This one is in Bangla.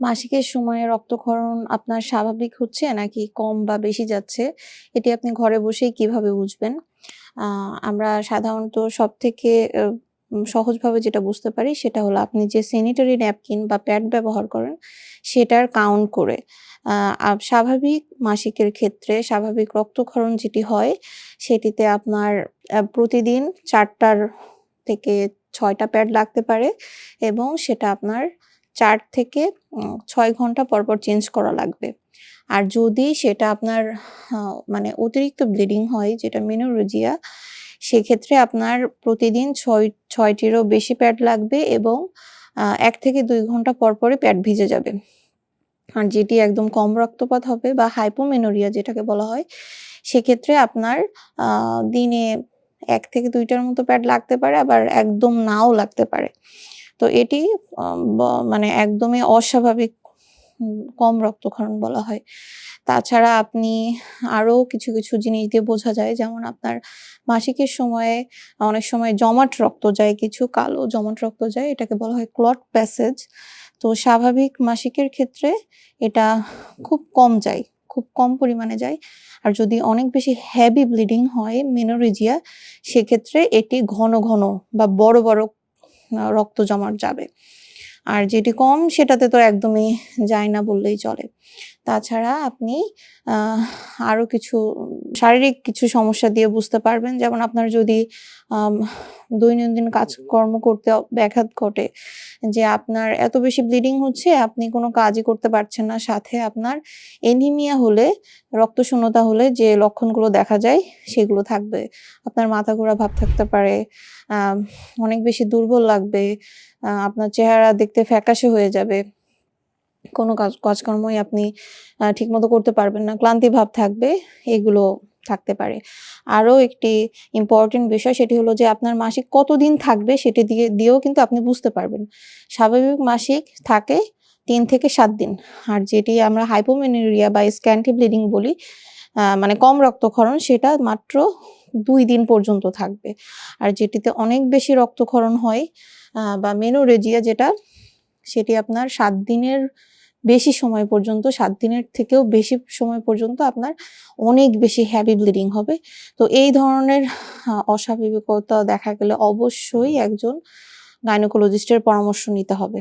মাসিকের সময়ে রক্তক্ষরণ আপনার স্বাভাবিক হচ্ছে নাকি কম বা বেশি যাচ্ছে এটি আপনি ঘরে বসেই কীভাবে বুঝবেন? আমরা সাধারণত সবথেকে, আ, উম, সহজভাবে যেটা বুঝতে পারি সেটা হলো আপনি যে স্যানিটারি ন্যাপকিন বা প্যাড ব্যবহার করেন সেটার কাউন্ট করে। স্বাভাবিক মাসিকের ক্ষেত্রে স্বাভাবিক রক্তক্ষরণ যেটি হয় সেটিতে আপনার প্রতিদিন চারটার থেকে ছয়টা প্যাড লাগতে পারে এবং সেটা আপনার ৪ থেকে ছয় ঘণ্টা পর, পর চেঞ্জ করা লাগবে। আর যদি সেটা আপনার মানে অতিরিক্ত ব্লিডিং হয় যেটা মেনোরেজিয়া সেক্ষেত্রে আপনার প্রতিদিন ছয় ছয়টিরও বেশি প্যাড লাগবে এবং এক থেকে দুই ঘণ্টা পর, পরই প্যাড ভিজে যাবে। আর যেটি একদম কম রক্তপাত হবে বা হাইপোমেনোরিয়া যেটাকে বলা হয় সেক্ষেত্রে আপনার দিনে এক থেকে দুইটার মতো প্যাড লাগতে পারে আবার একদম নাও লাগতে পারে। তো এটি মানে একদমই অস্বাভাবিক কম রক্তক্ষরণ বলা হয়। তাছাড়া আপনি আরও কিছু, কিছু জিনিস দিয়ে বোঝা যায় যেমন আপনার মাসিকের সময়ে অনেক সময় জমাট রক্ত যায় কিছু কালো জমাট রক্ত যায় এটাকে বলা হয় ক্লট প্যাসেজ। তো স্বাভাবিক মাসিকের ক্ষেত্রে এটা খুব কম যায়, খুব কম পরিমাণে যায়। আর যদি অনেক বেশি হেভি ব্লিডিং হয় মেনোরেজিয়া সেক্ষেত্রে এটি ঘন, ঘন বা বড়, বড় রক্ত জমাট যাবে। আর যেটি কম সেটাতে তো একদমই যায় না বললেই চলে। তাছাড়া আপনি আরও কিছু শারীরিক কিছু সমস্যা দিয়ে বুঝতে পারবেন যেমন আপনার যদি দৈনন্দিন কাজকর্ম করতে ব্যাঘাত ঘটে যে আপনার এত বেশি ব্লিডিং হচ্ছে আপনি কোনো কাজই করতে পারছেন না। সাথে আপনার এনিমিয়া হলে রক্তশূন্যতা হলে যে লক্ষণগুলো দেখা যায় সেগুলো থাকবে। আপনার মাথা ঘোরা ভাব থাকতে পারে, অনেক বেশি দুর্বল লাগবে, আপনার চেহারা দেখতে ফ্যাকাশে হয়ে যাবে। কোনো কাজ কাজকর্মই আপনি ঠিকমতো করতে পারবেন না। ক্লান্তি ভাব থাকবে, এগুলো থাকতে পারে। আরও একটি ইম্পর্টেন্ট বিষয় সেটি হলো যে আপনার মাসিক কতদিন থাকবে সেটি দিয়ে দিয়েও কিন্তু আপনি বুঝতে পারবেন। স্বাভাবিক মাসিক থাকে তিন থেকে সাত দিন। আর যেটি আমরা হাইপোমেনোরিয়া বা স্ক্যান্টি ব্লিডিং বলি মানে কম রক্তক্ষরণ সেটা মাত্র দুই দিন পর্যন্ত থাকবে। আর যেটিতে অনেক বেশি রক্তক্ষরণ হয় বা মেনোরেজিয়া যেটা সেটি আপনার সাত দিনের বেশি সময় পর্যন্ত, সাত দিনের থেকেও বেশি সময় পর্যন্ত আপনার অনেক বেশি হ্যাভি ব্লিডিং হবে। তো এই ধরনের অস্বাভাবিকতা দেখা গেলে অবশ্যই একজন গাইনোকোলজিস্টের পরামর্শ নিতে হবে।